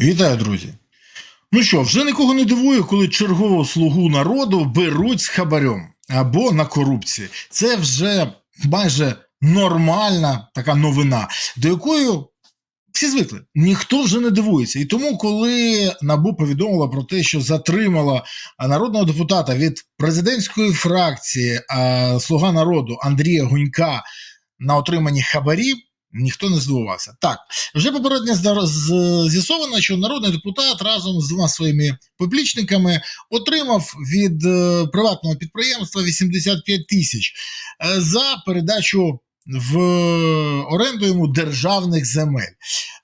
Вітаю, друзі. Ну що, вже нікого не дивує, коли чергового слугу народу беруть з хабарем або на корупції. Це вже майже нормальна така новина, до якої всі звикли. Ніхто вже не дивується. І тому, коли Набу повідомила про те, що затримала народного депутата від президентської фракції Слуга народу Андрія Гунька на отриманні хабарів. Ніхто не здивувався. Так, вже попередньо з'ясовано, що народний депутат разом з двома своїми поплічниками отримав від е, приватного підприємства 85 тисяч е, за передачу в оренду йому державних земель.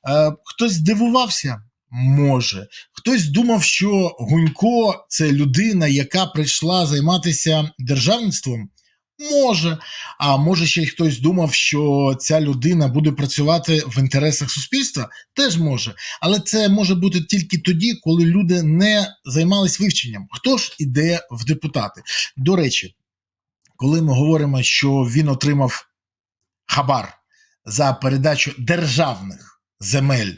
Е, Хтось здивувався? Може. Хтось думав, що Гунько це людина, яка прийшла займатися державництвом. Може, а може ще й хтось думав, що ця людина буде працювати в інтересах суспільства, теж може. Але це може бути тільки тоді, коли люди не займались вивченням. Хто ж іде в депутати? До речі, коли ми говоримо, що він отримав хабар за передачу державних земель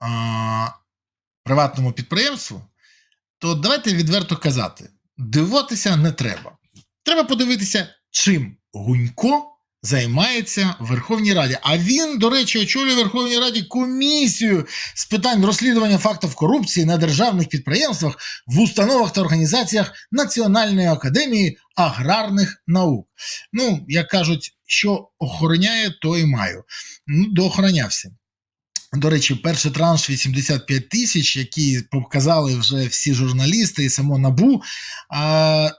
а, приватному підприємству, то давайте відверто казати: дивуватися не треба. Треба подивитися, чим Гунько займається в Верховній Раді. А він, до речі, очолює Верховній Раді комісію з питань розслідування фактів корупції на державних підприємствах в установах та організаціях Національної академії аграрних наук. Ну, як кажуть, що охороняє, то і маю. Ну, доохоронявся. До речі, перший транш 85 тисяч, які показали вже всі журналісти і само набу.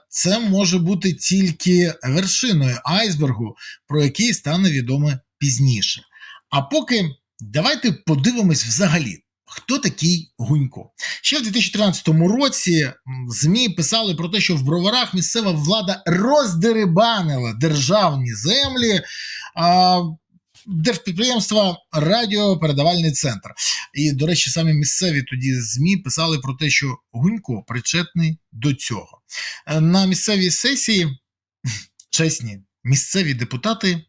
Це може бути тільки вершиною айсбергу, про який стане відомо пізніше. А поки давайте подивимось взагалі. Хто такий Гунько? Ще в 2013 році ЗМІ писали про те, що в броварах місцева влада роздерибанила державні землі а, держпідприємства Радіопередавальний центр. І, до речі, самі місцеві тоді ЗМІ писали про те, що Гунько причетний до цього. Е, На місцевій сесії чесні місцеві депутати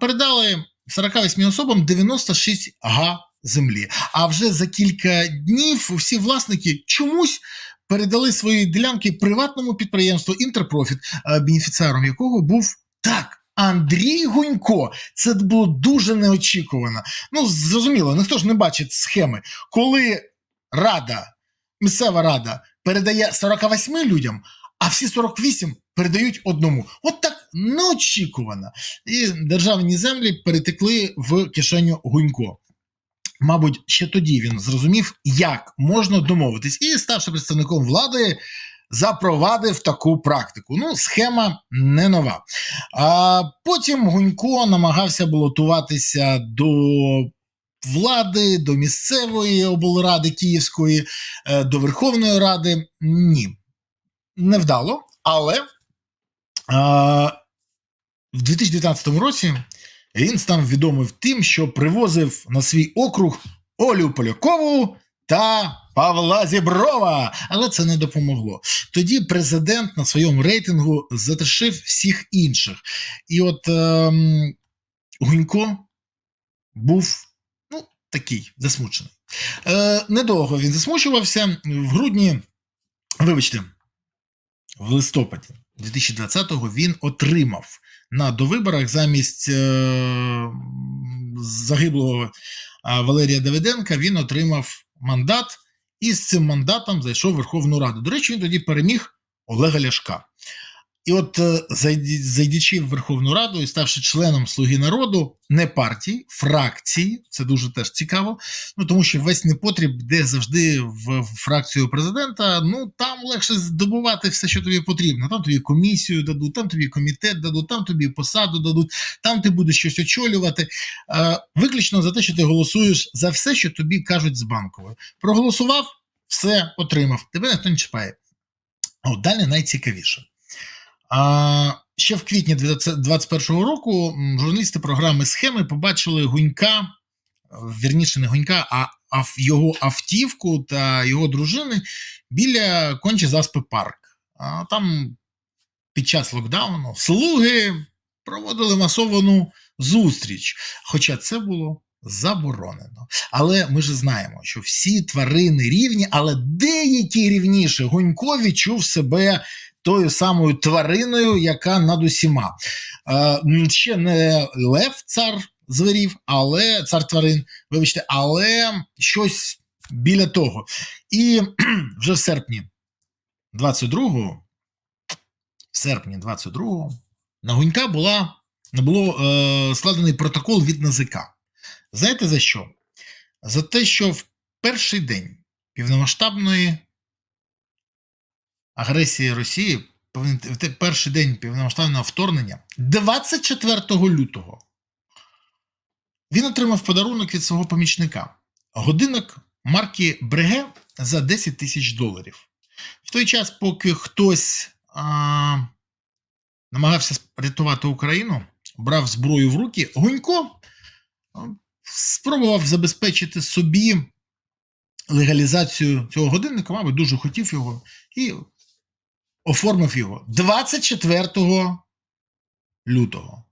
передали 48 особам 96 га землі. А вже за кілька днів всі власники чомусь передали свої ділянки приватному підприємству Інтерпрофіт, е, бенефіціаром якого був так. Андрій Гунько, це було дуже неочікувано. Ну, зрозуміло, ніхто ж не бачить схеми. Коли рада, місцева рада передає 48 людям, а всі 48 передають одному. От так неочікувано. І державні землі перетекли в кишеню Гунько. Мабуть, ще тоді він зрозумів, як можна домовитись, і, ставши представником влади, запровадив таку практику. Ну, схема не нова. А потім Гунько намагався балотуватися до влади, до місцевої облради Київської, е, до Верховної Ради. Ні, не вдало. Але а, в 2019 році він став відомий тим, що привозив на свій округ Олю Полякову та Павла Зіброва, але це не допомогло. Тоді президент на своєму рейтингу затишив всіх інших. І от ем, Гунько був ну, такий засмучений. Е, недовго він засмучувався в грудні, вибачте, в листопаді 2020-го він отримав на довиборах замість е, загиблого Валерія Давиденка він отримав мандат і з цим мандатом зайшов в Верховну Раду. До речі, він тоді переміг Олега Ляшка. І от е, зайдячи в Верховну Раду і ставши членом Слуги народу, не партії, фракції, це дуже теж цікаво. Ну тому що весь непотріб, де завжди в фракцію президента, ну там легше здобувати все, що тобі потрібно. Там тобі комісію дадуть, там тобі комітет дадуть, там тобі посаду дадуть, там ти будеш щось очолювати. Е, виключно за те, що ти голосуєш за все, що тобі кажуть з банкової. Проголосував, все отримав. Тебе ніхто не чіпає. От далі найцікавіше. А, ще в квітні 2021 року журналісти програми Схеми побачили Гунька, вірніше не Гунька, а його автівку та його дружини біля кончі заспи парк. А, там під час локдауну слуги проводили масовану зустріч. Хоча це було заборонено. Але ми ж знаємо, що всі тварини рівні, але деякі рівніші. Гунько відчув себе тою самою твариною, яка над усіма. Е, ще не лев, цар зверів, але цар тварин, вибачте, але щось біля того. І вже в серпні 22-го, в серпні 22-го на Гунька була, було е, складений протокол від НАЗК. Знаєте за що? За те, що в перший день півномасштабної агресії Росії, в перший день півномасштабного вторгнення, 24 лютого, він отримав подарунок від свого помічника. Годинник марки Бреге за 10 тисяч доларів. В той час, поки хтось а, намагався рятувати Україну, брав зброю в руки, Гунько спробував забезпечити собі легалізацію цього годинника, мабуть, дуже хотів його і оформив його 24 лютого.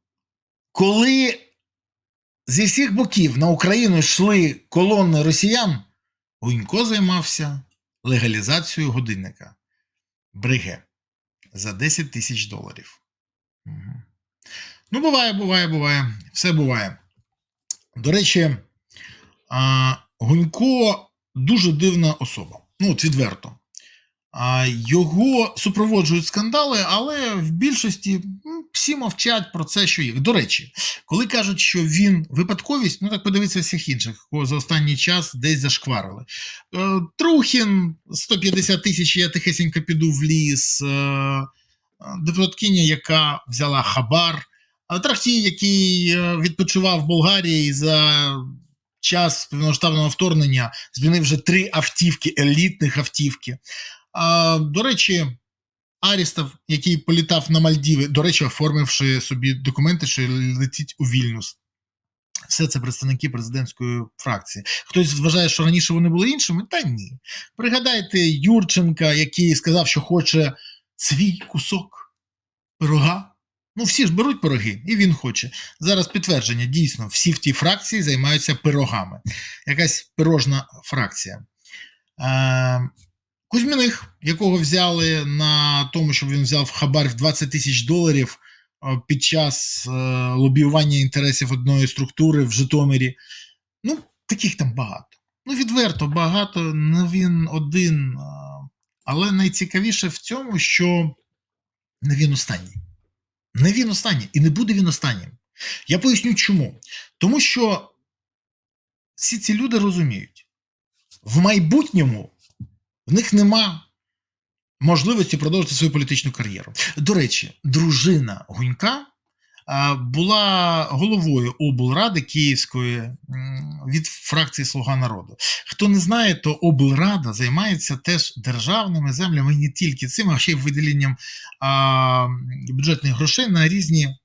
Коли зі всіх боків на Україну йшли колони росіян, Гунько займався легалізацією годинника Бриге за 10 тисяч доларів. Ну, буває, буває, буває. Все буває. До речі, Гунько дуже дивна особа. Ну, от відверто. Його супроводжують скандали, але в більшості всі мовчать про це, що є. До речі, коли кажуть, що він випадковість, ну так подивіться всіх інших, кого за останній час десь зашкварили. Е, Трухін 150 тисяч, я тихесенько піду в ліс. Е, депутаткиня, яка взяла хабар. Трахтій, який е, відпочивав в Болгарії за час повномасштабного вторгнення, змінив вже три автівки, елітних автівки. До речі, Арістов, який політав на Мальдіви, до речі, оформивши собі документи, що летить у Вільнюс. Все це представники президентської фракції. Хтось вважає, що раніше вони були іншими? Та ні. Пригадайте Юрченка, який сказав, що хоче свій кусок пирога. Ну, всі ж беруть пироги, і він хоче. Зараз підтвердження, дійсно, всі в тій фракції займаються пирогами. Якась пирожна фракція. Е, Кузьміних, якого взяли на тому, щоб він взяв хабар в 20 тисяч доларів е, під час е, лобіювання інтересів одної структури в Житомирі. Ну, таких там багато. Ну, відверто багато, не він один. е, Але найцікавіше в цьому, що не він останній. Не він останній, і не буде він останнім. Я поясню чому. Тому що всі ці люди розуміють, в майбутньому в них нема можливості продовжити свою політичну кар'єру. До речі, дружина Гунька була головою облради Київської від фракції Слуга народу. Хто не знає, то облрада займається теж державними землями, і не тільки цим, а ще й виділенням бюджетних грошей на різні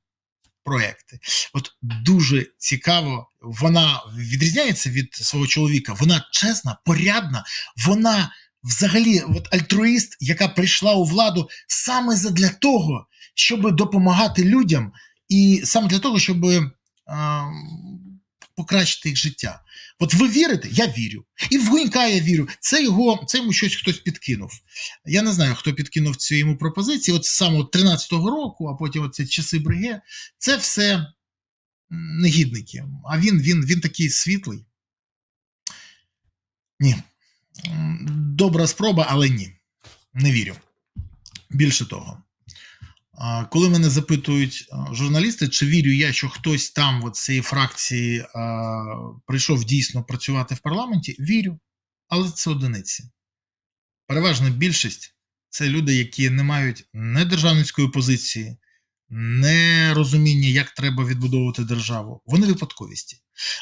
проекти. От дуже цікаво, вона відрізняється від свого чоловіка. Вона чесна, порядна, вона взагалі от альтруїст, яка прийшла у владу саме задля того, щоб допомагати людям, і саме для того, щоб а, покращити їх життя. От ви вірите? Я вірю. І в Гунька я вірю. Це його, це йому щось хтось підкинув. Я не знаю, хто підкинув цю йому пропозицію. От саме от 13-го року, а потім оці часи Бриге. Це все негідники. А він, він, він такий світлий. Ні. Добра спроба, але ні. Не вірю. Більше того. Коли мене запитують журналісти, чи вірю я, що хтось там от з цієї фракції прийшов дійсно працювати в парламенті, вірю, але це одиниці. Переважна більшість це люди, які не мають не державницької позиції, не розуміння, як треба відбудовувати державу. Вони випадковісті.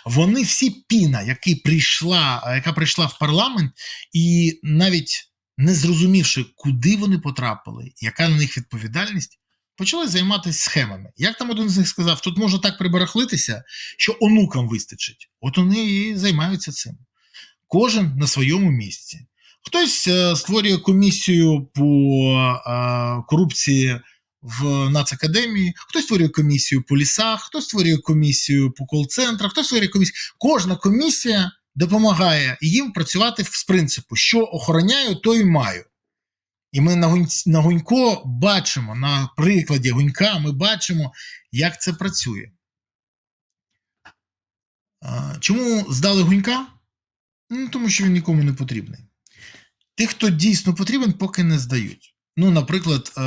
Вони всі піна, які прийшла, яка прийшла в парламент, і навіть не зрозумівши, куди вони потрапили, яка на них відповідальність, почали займатися схемами. Як там один з них сказав, тут можна так прибарахлитися, що онукам вистачить. От вони і займаються цим. Кожен на своєму місці. Хтось е, створює комісію по е, корупції в Нацакадемії, хтось створює комісію по лісах, хтось створює комісію по кол-центрах, хтось створює комісію. Кожна комісія допомагає їм працювати з принципу, що охороняю, то і маю. І ми на, Гунь- на Гунько бачимо, на прикладі Гунька, ми бачимо, як це працює. Чому здали Гунька? Ну, тому що він нікому не потрібний. Тих, хто дійсно потрібен, поки не здають. Ну, наприклад, е,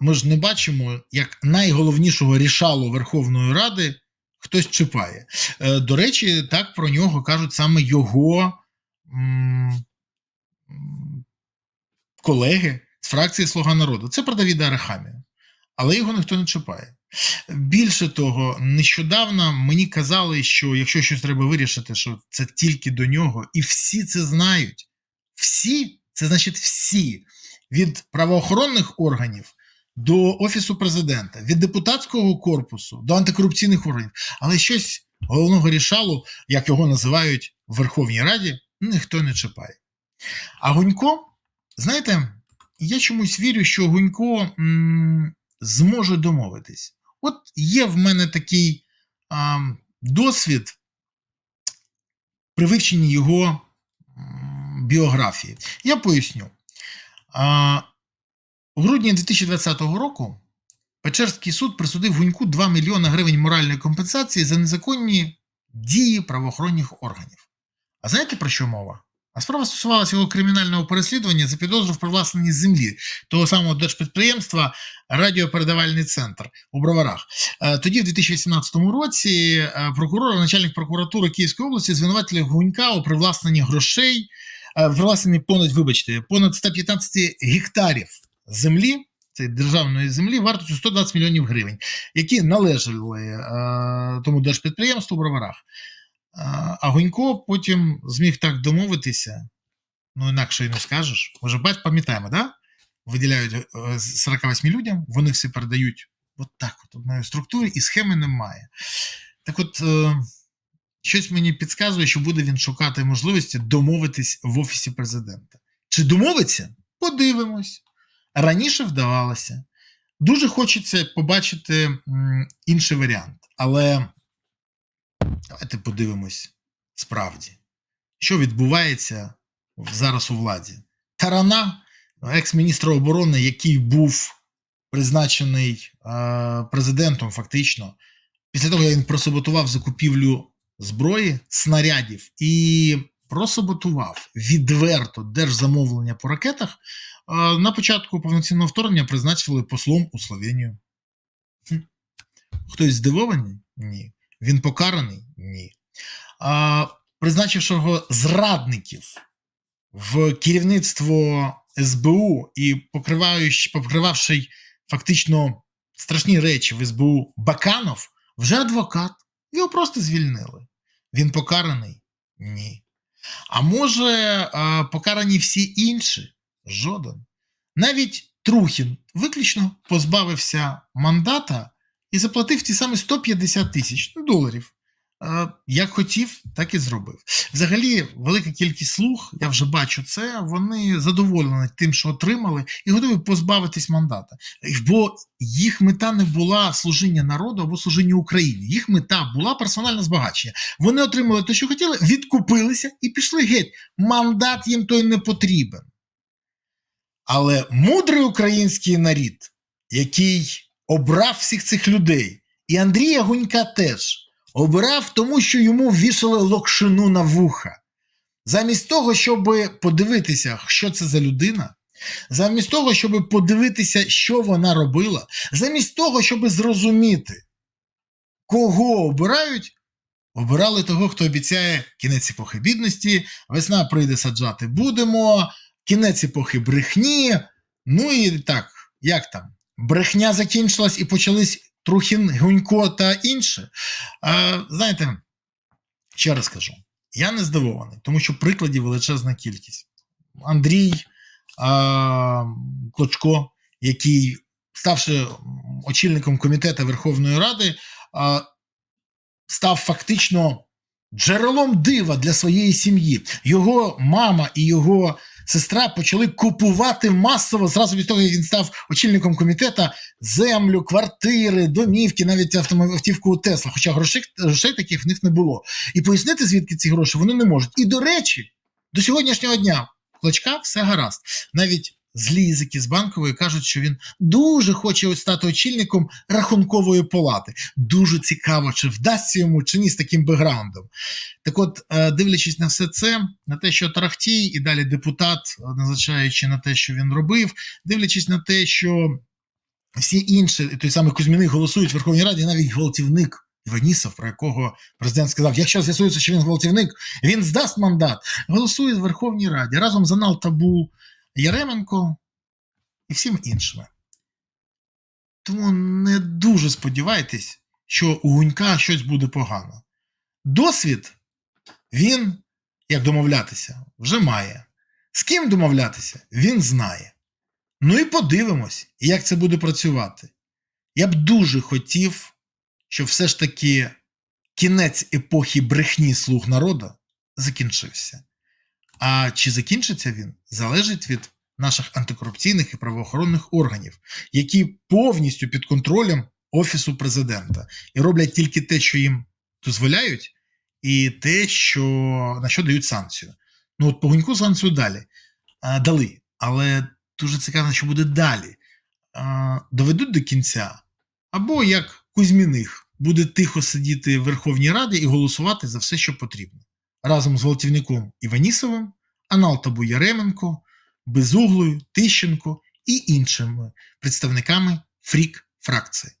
ми ж не бачимо, як найголовнішого рішалу Верховної Ради хтось чіпає. Е, До речі, так про нього кажуть саме його колеги з фракції Слуга народу. Це про Давіда Арахамія. Але його ніхто не чіпає. Більше того, нещодавно мені казали, що якщо щось треба вирішити, що це тільки до нього, і всі це знають. Всі, це значить всі, від правоохоронних органів до Офісу президента, від депутатського корпусу до антикорупційних органів. Але щось головного рішалу, як його називають в Верховній Раді, ніхто не чіпає. А Гунько, знаєте, я чомусь вірю, що Гунько м, зможе домовитись. От є в мене такий а, досвід при вивченні його біографії. Я поясню. А, у грудні 2020 року Печерський суд присудив Гуньку 2 мільйони гривень моральної компенсації за незаконні дії правоохоронних органів. А знаєте про що мова? А справа стосувалася його кримінального переслідування за підозру в привласненні землі того самого держпідприємства Радіопередавальний центр у Броварах. Е, Тоді, в 2018 році, е, прокурор, начальник прокуратури Київської області звинуватили Гунька у привласненні грошей, е, в привласненні понад, вибачте, понад 115 гектарів землі. Державної землі вартістю 120 мільйонів гривень, які належали е, тому держпідприємству в Броварах. А а Гунько потім зміг так домовитися, ну інакше і не скажеш. Може, бать пам'ятаємо, да? Виділяють е, 48 людям, вони всі передають от так, от одної структурі, і схеми немає. Так от, е, щось мені підказує, що буде він шукати можливості домовитись в Офісі президента. Чи домовиться? Подивимось. Раніше вдавалося. Дуже хочеться побачити інший варіант, але. Давайте подивимось справді, що відбувається зараз у владі. Тарана, екс-міністр оборони, який був призначений е, президентом, фактично, після того, як він просаботував закупівлю зброї, снарядів і просаботував відверто держзамовлення по ракетах, на початку повноцінного вторгнення призначили послом у Словенію. Хтось здивований? Ні. Він покараний? Ні. А, Призначивши його зрадників в керівництво СБУ і покриваючи, покривавши фактично страшні речі в СБУ Баканов, вже адвокат. Його просто звільнили. Він покараний? Ні. А може, покарані всі інші? Жоден. Навіть Трухін виключно позбавився мандата і заплатив ті самі 150 тисяч доларів. Е, Як хотів, так і зробив. Взагалі, велика кількість слуг, я вже бачу це, вони задоволені тим, що отримали, і готові позбавитись мандата. Бо їх мета не була служіння народу або служіння Україні. Їх мета була персональне збагачення. Вони отримали те, що хотіли, відкупилися і пішли геть. Мандат їм той не потрібен. Але мудрий український нарід, який обрав всіх цих людей, і Андрія Гунька теж обирав, тому що йому вішали локшину на вуха. Замість того, щоб подивитися, що це за людина, замість того, щоб подивитися, що вона робила, замість того, щоб зрозуміти, кого обирають, обирали того, хто обіцяє кінець епохи бідності, весна прийде саджати будемо, кінець епохи брехні. Ну і так, як там? Брехня закінчилась і почались Трухін, Гунько та інше. А, знаєте, ще раз кажу, я не здивований, тому що прикладів величезна кількість. Андрій а, Клочко, який, ставши очільником комітету Верховної Ради, а, став фактично джерелом дива для своєї сім'ї. Його мама і його сестра почали купувати масово зразу від того, як він став очільником комітету, землю, квартири, домівки, навіть автівку Тесла. Хоча грошей, грошей таких в них не було. І пояснити, звідки ці гроші, вони не можуть. І до речі, до сьогоднішнього дня Клочка все гаразд. Навіть злі язики з банкової кажуть, що він дуже хоче стати очільником рахункової палати. Дуже цікаво, чи вдасться йому, чи ні з таким бекграундом. Так от, е, дивлячись на все це, на те, що Тарахтій і далі депутат, е, незважаючи на те, що він робив, дивлячись на те, що всі інші, той самий Кузьміних, голосують в Верховній Раді, навіть гвалтівник Іванісов, про якого президент сказав, якщо з'ясується, що він гвалтівник, він здасть мандат, голосує в Верховній Раді разом з Анал Табу, Яременко і всім іншими. Тому не дуже сподівайтесь, що у Гунька щось буде погано. Досвід він, як домовлятися, вже має. З ким домовлятися, він знає. Ну і подивимось, як це буде працювати. Я б дуже хотів, щоб все ж таки кінець епохи брехні слуг народу закінчився. А чи закінчиться він, залежить від наших антикорупційних і правоохоронних органів, які повністю під контролем Офісу президента і роблять тільки те, що їм дозволяють, і те, що, на що дають санкцію. Ну, от по Гуньку санкцію далі а, дали, але дуже цікаво, що буде далі. А, доведуть до кінця, або як Кузьміних буде тихо сидіти в Верховній Раді і голосувати за все, що потрібно. Разом з Волтівником Іванісовим, Аналтабу Яременко, Безуглою, Тищенко і іншими представниками фрік фракції.